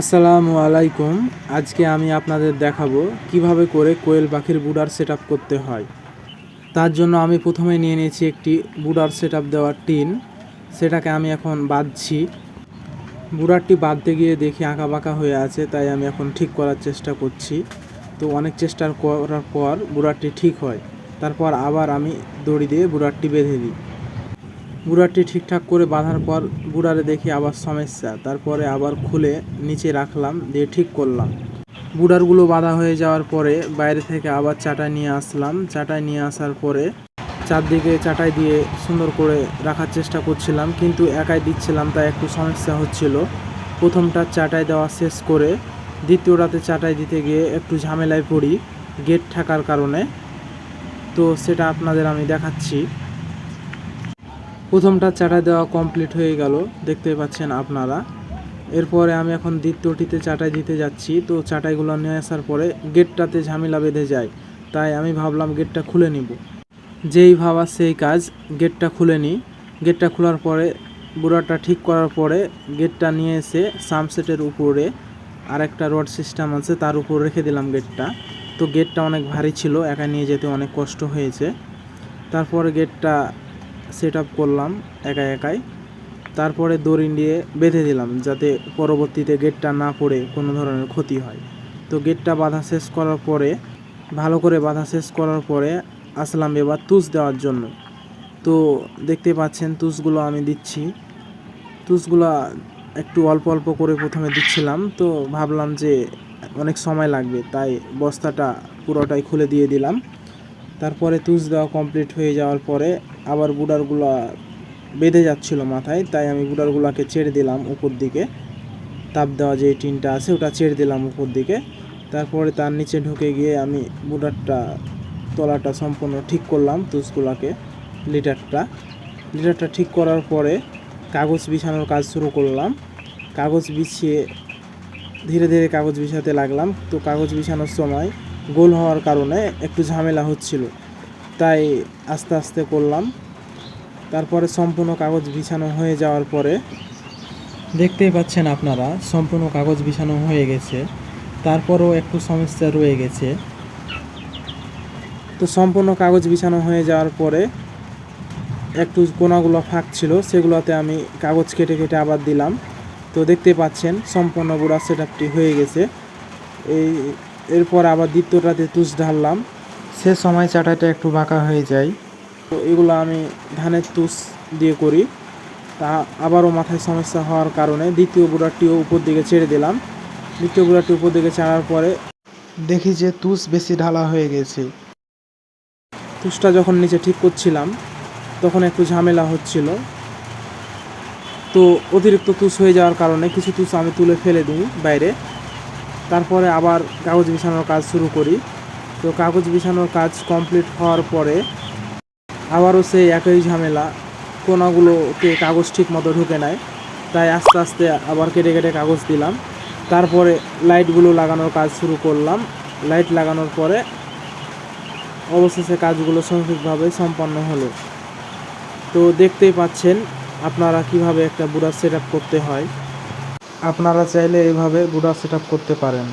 আসসালামু আলাইকুম। আজকে আমি আপনাদের দেখাবো কীভাবে করে কোয়েল পাখির বুডার সেট করতে হয়। তার জন্য আমি প্রথমে নিয়ে নিয়েছি একটি বুডার সেট দেওয়ার টিন। সেটাকে আমি এখন বাঁধছি। বুড়ারটি বাঁধতে গিয়ে দেখি আঁকা বাঁকা হয়ে আছে, তাই আমি এখন ঠিক করার চেষ্টা করছি। তো অনেক চেষ্টা করার পর বুড়ারটি ঠিক হয়। তারপর আবার আমি দড়ি দিয়ে বুড়ারটি বেঁধে দিই। বুড়ারটি ঠিকঠাক করে বাঁধার পর বুড়ারে দেখি আবার সমস্যা। তারপরে আবার খুলে নিচে রাখলাম, দিয়ে ঠিক করলাম। বুড়ারগুলো বাঁধা হয়ে যাওয়ার পরে বাইরে থেকে আবার চাটাই নিয়ে আসলাম। চাটাই নিয়ে আসার পরে চারদিকে চাটাই দিয়ে সুন্দর করে রাখার চেষ্টা করছিলাম, কিন্তু একাই দিচ্ছিলাম, তাই একটু সমস্যা হচ্ছিল। প্রথমটা চাটাই দেওয়া শেষ করে দ্বিতীয়টাতে চাটাই দিতে গিয়ে একটু ঝামেলায় পড়ি গেট থাকার কারণে। তো সেটা আপনাদের আমি দেখাচ্ছি। প্রথমটা চাটাই দেওয়া কমপ্লিট হয়ে গেল দেখতে পাচ্ছেন আপনারা। এরপরে আমি এখন দ্বিতীয়টিতে চাটাই দিতে যাচ্ছি, তো চাটাইগুলো নিয়ে আসার পরে গেটটাতে ঝামেলা বেঁধে যায়, তাই আমি ভাবলাম গেটটা খুলে নিব। যেই ভাবা সেই কাজ, গেটটা খুলে নিই। গেটটা খোলার পরে, বুড়াটা ঠিক করার পরে গেটটা নিয়ে এসে সামসেটের উপরে আর একটা রড সিস্টেম আছে, তার উপর রেখে দিলাম গেটটা। তো গেটটা অনেক ভারী ছিল, একা নিয়ে যেতে অনেক কষ্ট হয়েছে। তারপরে গেটটা সেট করলাম একা একাই। তারপরে দড়ি দিয়ে বেঁধে দিলাম যাতে পরবর্তীতে গেটটা না পড়ে কোনো ধরনের ক্ষতি হয়। তো গেটটা বাঁধা শেষ করার পরে, ভালো করে বাঁধা শেষ করার পরে আসলাম এবার তুষ দেওয়ার জন্য। তো দেখতে পাচ্ছেন তুষগুলো আমি দিচ্ছি। তুষগুলো একটু অল্প অল্প করে প্রথমে দিচ্ছিলাম। তো ভাবলাম যে অনেক সময় লাগবে, তাই বস্তাটা পুরোটাই খুলে দিয়ে দিলাম। তারপরে তুষ দেওয়া কমপ্লিট হয়ে যাওয়ার পরে আবার বুডারগুলো বেঁধে যাচ্ছিল মাথায়, তাই আমি বুডারগুলোকে ছেড়ে দিলাম উপর দিকে। তাপ দেওয়া যে টিনটা আছে, ওটা ছেড়ে দিলাম উপর দিকে। তারপরে তার নিচে ঢুকে গিয়ে আমি বুডারটা তলাটা সম্পূর্ণ ঠিক করলাম তুষগুলাকে লিটারটা। লিটারটা ঠিক করার পরে কাগজ বিছানোর কাজ শুরু করলাম। কাগজ বিছিয়ে ধীরে ধীরে কাগজ বিছাতে লাগলাম। তো কাগজ বিছানোর সময় গোল হওয়ার কারণে একটু ঝামেলা হচ্ছিল। তাই আস্তে আস্তে করলাম। তারপরে সম্পূর্ণ কাগজ বিছানো হয়ে যাওয়ার পরে দেখতেই পাচ্ছেন আপনারা, সম্পূর্ণ কাগজ বিছানো হয়ে গেছে। তারপরও একটু সমস্যা রয়ে গেছে। তো সম্পূর্ণ কাগজ বিছানো হয়ে যাওয়ার পরে একটু কোনাগুলো ফাঁক ছিল, সেগুলোতে আমি কাগজ কেটে কেটে আবার দিলাম। তো দেখতে পাচ্ছেন, সম্পূর্ণ বুড়া সেট হয়ে গেছে। এই, এরপর আবার দ্বিতীয়টাতে তুষ ঢাললাম। সে সময় চাটাইটা একটু বাঁকা হয়ে যায়। তো এগুলো আমি ধানের তুষ দিয়ে করি। তা আবারও মাথায় সমস্যা হওয়ার কারণে দ্বিতীয় বুড়াটিও উপর দিকে ছেড়ে দিলাম। দ্বিতীয় বুড়াটি উপর দিকে ছাড়ার পরে দেখি যে তুষ বেশি ঢালা হয়ে গেছে। তুষটা যখন নিচে ঠিক করছিলাম, তখন একটু ঝামেলা হচ্ছিল। তো অতিরিক্ত তুষ হয়ে যাওয়ার কারণে কিছু তুষ আমি তুলে ফেলে দিই বাইরে। তারপরে আবার কাগজ বিছানোর কাজ শুরু করি। তো কাগজ বিছানোর কাজ কমপ্লিট হওয়ার পরে আবারও সেই একই ঝামেলা, কোনাগুলোতে কাগজ ঠিক মতো ঢুকে নেয় তাই আস্তে আস্তে আবার কেটে কেটে কাগজ দিলাম। তারপরে লাইটগুলো লাগানোর কাজ শুরু করলাম। লাইট লাগানোর পরে অবশেষে কাজগুলো সঠিকভাবে সম্পন্ন হলো। তো দেখতেই পাচ্ছেন আপনারা কীভাবে একটা বুড়া সেট করতে হয়। আপনারা চাইলে এইভাবে বুড়া সেট করতে পারেন।